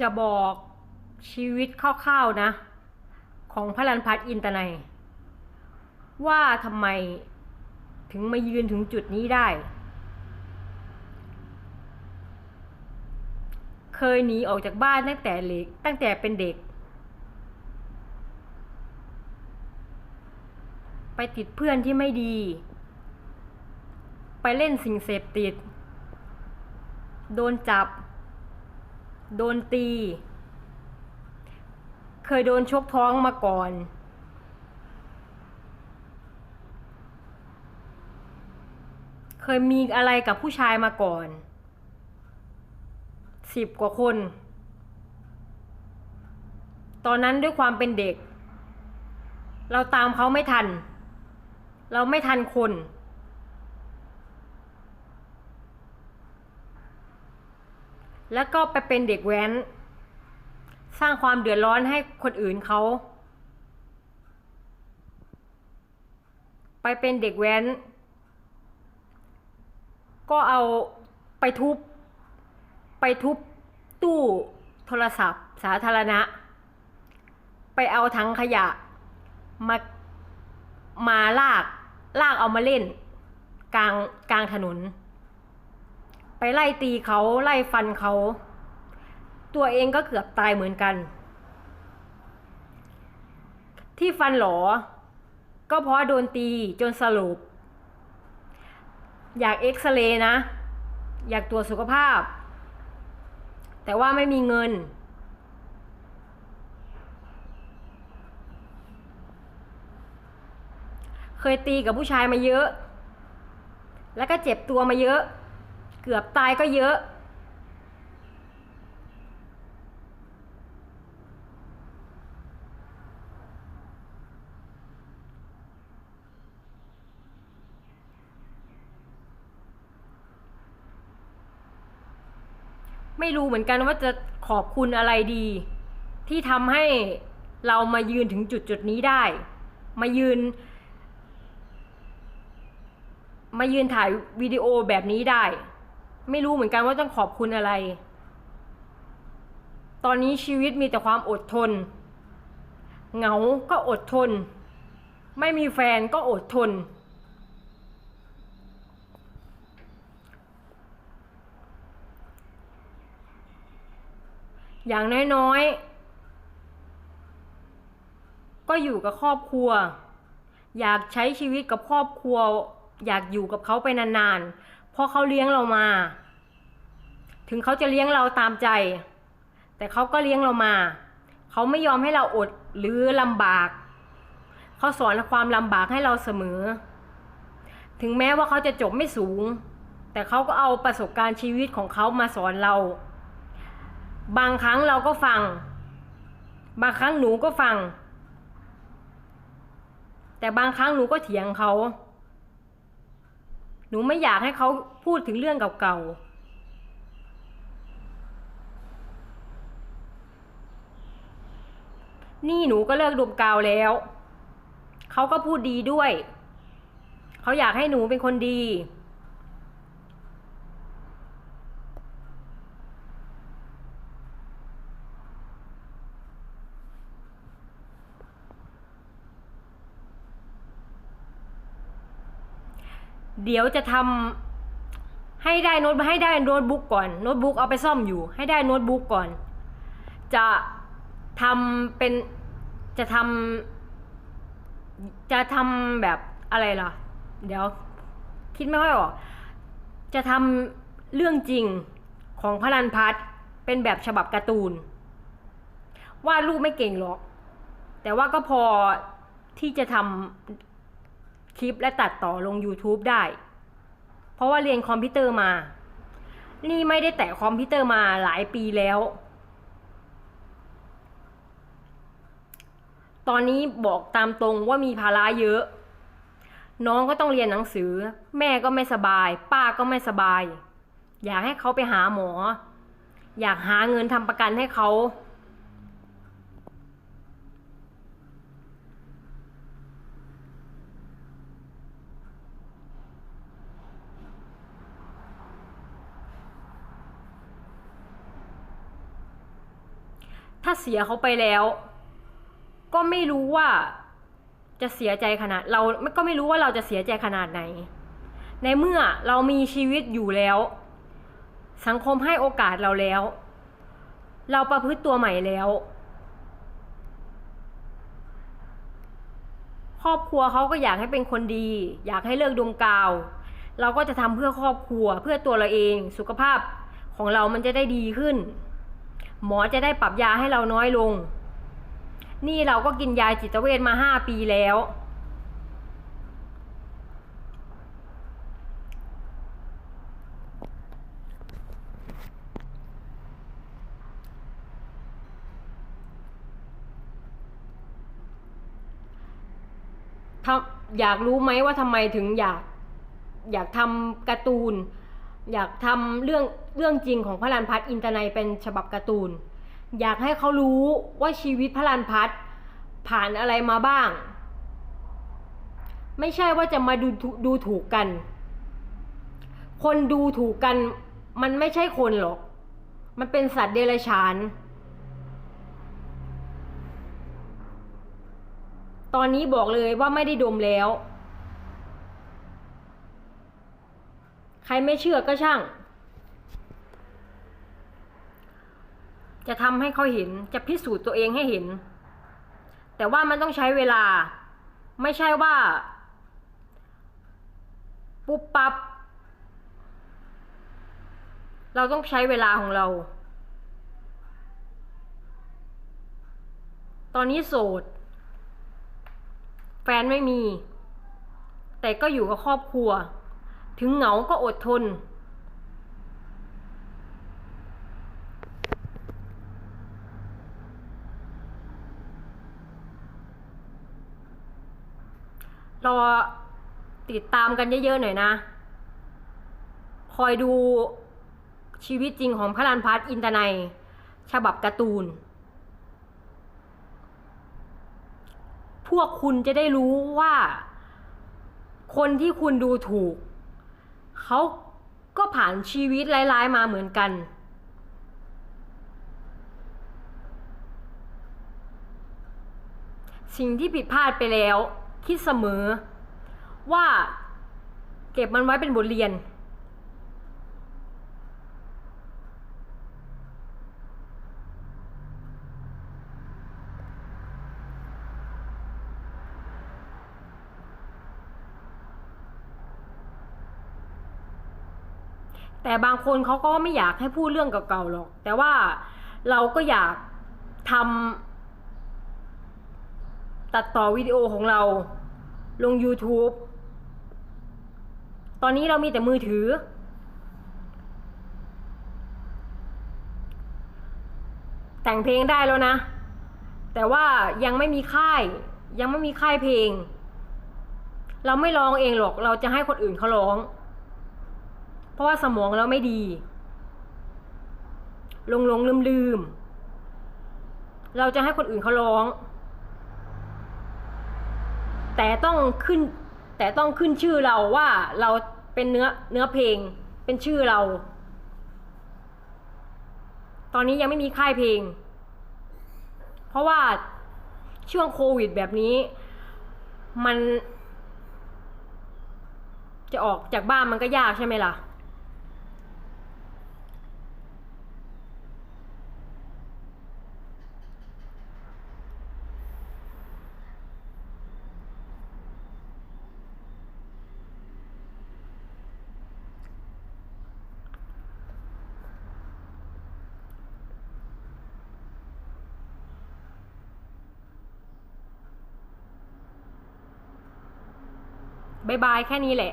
จะบอกชีวิตคร่าวๆนะ ของพระรันพัฒน์อินตนัย ว่าทำไมถึงมายืนถึงจุดนี้ได้ เคยหนีออกจากบ้านตั้งแต่เล็กตั้งแต่เป็นเด็ก ไปติดเพื่อนที่ไม่ดี ไปเล่นสิ่งเสพติด โดนจับ โดนตี เคยโดนชกท้องมาก่อน เคยมีอะไรกับผู้ชายมาก่อนสิบกว่าคน ตอนนั้นด้วยความเป็นเด็ก เราตามเขาไม่ทัน เราไม่ทันคน แล้วก็ไปเป็นเด็กแว้น สร้างความเดือดร้อนให้คนอื่นเขา ไปเป็นเด็กแว้น ก็เอาไปทุบ ไปทุบตู้โทรศัพท์ สาธารณะ ไปเอาถังขยะ มา มาลาก ลากเอามาเล่น กลาง กลางถนน ไปไล่ตีเขาไล่ฟันเขา ตัวเองก็เกือบตายเหมือนกัน ที่ฟันหลอ ก็เพราะโดนตีจนสลบอยากเอ็กซเรย์นะ อยากตรวจสุขภาพ แต่ว่าไม่มีเงิน เคยตีกับผู้ชายมาเยอะ แล้วก็เจ็บตัวมาเยอะ เกือบตายก็เยอะ ไม่รู้เหมือนกันว่าจะขอบคุณอะไรดี ที่ทำให้เรามายืนถึงจุดจุดนี้ได้ มายืน มายืนถ่ายวิดีโอแบบนี้ได้ ไม่รู้เหมือนกันว่าต้องขอบคุณอะไร ตอนนี้ชีวิตมีแต่ความอดทน เหงาก็อดทน ไม่มีแฟนก็อดทน อย่างน้อยๆ ก็อยู่กับครอบครัว อยากใช้ชีวิตกับครอบครัว อยากอยู่กับเขาไปนานๆ เพราะเขาเลี้ยงเรามา ถึงเขาจะเลี้ยงเราตามใจ แต่เขาก็เลี้ยงเรามา เขาไม่ยอมให้เราอดหรือลำบาก เขาสอนความลำบากให้เราเสมอ ถึงแม้ว่าเขาจะจบไม่สูง แต่เขาก็เอาประสบการณ์ชีวิตของเขามาสอนเรา บางครั้งเราก็ฟัง บางครั้งหนูก็ฟัง แต่บางครั้งหนูก็เถียงเขา นูไม่อยากให้เขาพูดถึงเรื่องเก่าๆ นี่หนูก็เลิกดมกาวแล้ว เขาก็พูดดีด้วย เขาอยากให้หนูเป็นคนดี เดี๋ยวจะทำให้ได้โน้ตให้ได้โน้ตบุ๊กก่อนโน้ตบุ๊กเอาไปซ่อมอยู่ ให้ได้โน้ตบุ๊กก่อน จะทำเป็นจะทำจะทำแบบอะไรล่ะ เดี๋ยวคิดไม่ค่อยออก จะทำเรื่องจริงของพระรันพัฒน์เป็นแบบฉบับการ์ตูนวาดรูปไม่เก่งหรอก แต่ว่าก็พอที่จะทำ คลิปและตัดต่อลง YouTube ได้ เพราะว่าเรียนคอมพิวเตอร์มา นี่ไม่ได้แตะคอมพิวเตอร์มาหลายปีแล้ว ตอนนี้บอกตามตรงว่ามีภาระเยอะ น้องก็ต้องเรียนหนังสือ แม่ก็ไม่สบาย ป้าก็ไม่สบาย อยากให้เขาไปหาหมอ อยากหาเงินทำประกันให้เขา เสียเขาไปแล้ว ก็ไม่รู้ว่าจะเสียใจขนาดเราก็ไม่รู้ว่าเราจะเสียใจขนาดไหน ในเมื่อเรามีชีวิตอยู่แล้ว สังคมให้โอกาสเราแล้ว เราประพฤติตัวใหม่แล้ว ครอบครัวเขาก็อยากให้เป็นคนดี อยากให้เลิกดมกาว เราก็จะทำเพื่อครอบครัวเพื่อตัวเราเอง สุขภาพของเรามันจะได้ดีขึ้น หมอจะได้ปรับยาให้เราน้อยลง นี่เราก็กินยาจิตเวชมาห้าปีแล้วทำอยากรู้ไหมว่าทำไมถึงอยาก อยากทำการ์ตูน อยากทำเรื่องเรื่องจริงของพระลานพัฒน์อินเตอร์ไนยเป็นฉบับการ์ตูน อยากให้เขารู้ว่าชีวิตพระลานพัฒน์ผ่านอะไรมาบ้าง ไม่ใช่ว่าจะมาดูดูถูกกัน คนดูถูกกันมันไม่ใช่คนหรอก มันเป็นสัตว์เดรัจฉาน ตอนนี้บอกเลยว่าไม่ได้ดมแล้ว ใค รไม่เชื่อก็ช่าง จะทำให้เขาเห็นจะพิสูจน์ตัวเองให้เห็น แต่ว่ามันต้องใช้เวลา ไม่ใช่ว่า ปุ๊บปับ๊บเราต้องใช้เวลาของเรา ตอนนี้โสด แฟนไม่มี แต่ก็อยู่กับครอบครัว ถึงเหงาก็อดทน รอติดตามกันเยอะๆหน่อยนะ คอยดูชีวิตจริงของพระลานพัฒอินตนัยฉบับการ์ตูน พวกคุณจะได้รู้ว่า คนที่คุณดูถูก เขาก็ผ่านชีวิตร้ายๆมาเหมือนกัน สิ่งที่ผิดพลาดไปแล้ว คิดเสมอว่าเก็บมันไว้เป็นบทเรียน แต่บางคนเขาก็ไม่อยากให้พูดเรื่องเก่าๆหรอก แต่ว่าเราก็อยากทำตัดต่อวิดีโอของเราลง YouTube ตอนนี้เรามีแต่มือถือ แต่งเพลงได้แล้วนะ แต่ว่ายังไม่มีค่าย ยังไม่มีค่ายเพลง เราไม่ร้องเองหรอก เราจะให้คนอื่นเขาร้อง เพราะว่าสมองเราไม่ดีลงลงลืมลืมๆเราจะให้คนอื่นเขาร้อง แต่ต้องขึ้น แต่ต้องขึ้นชื่อเราว่าเราเป็นเนื้อเนื้อเพลงเป็นชื่อเรา ตอนนี้ยังไม่มีค่ายเพลง เพราะว่าช่วงโควิดแบบนี้ มัน จะออกจากบ้านมันก็ยากใช่ไหมล่ะ บายบายแค่นี้แหละ